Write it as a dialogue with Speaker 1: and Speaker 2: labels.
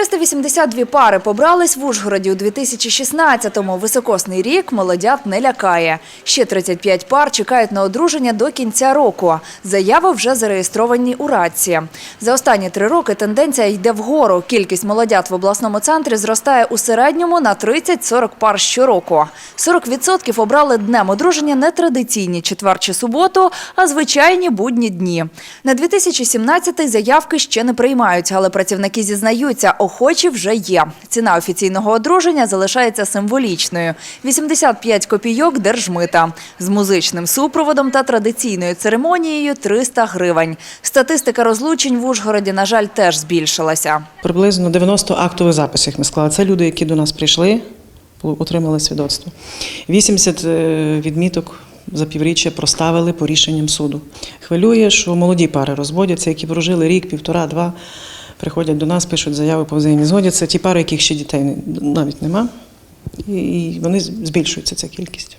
Speaker 1: 382 пари побрались в Ужгороді у 2016-му. Високосний рік молодят не лякає. Ще 35 пар чекають на одруження до кінця року. Заяви вже зареєстровані у Радці. За останні три роки тенденція йде вгору. Кількість молодят в обласному центрі зростає у середньому на 30-40 пар щороку. 40% обрали днем одруження не традиційні четвер чи суботу, а звичайні будні дні. На 2017-й заявки ще не приймають, але працівники зізнаються, охочі вже є. Ціна офіційного одруження залишається символічною – 85 копійок держмита. З музичним супроводом та традиційною церемонією – 300 гривень. Статистика розлучень в Ужгороді, на жаль, теж збільшилася.
Speaker 2: Приблизно 90 актових записів ми склали. Це люди, які до нас прийшли, отримали свідоцтво. 80 е, відміток за півріччя проставили по рішенням суду. Хвилює, що молоді пари розводяться, які прожили рік, півтора, два, приходять до нас, пишуть заяви по взаємній згоді. Це ті пари, яких ще дітей навіть нема. І вони збільшується ця кількість.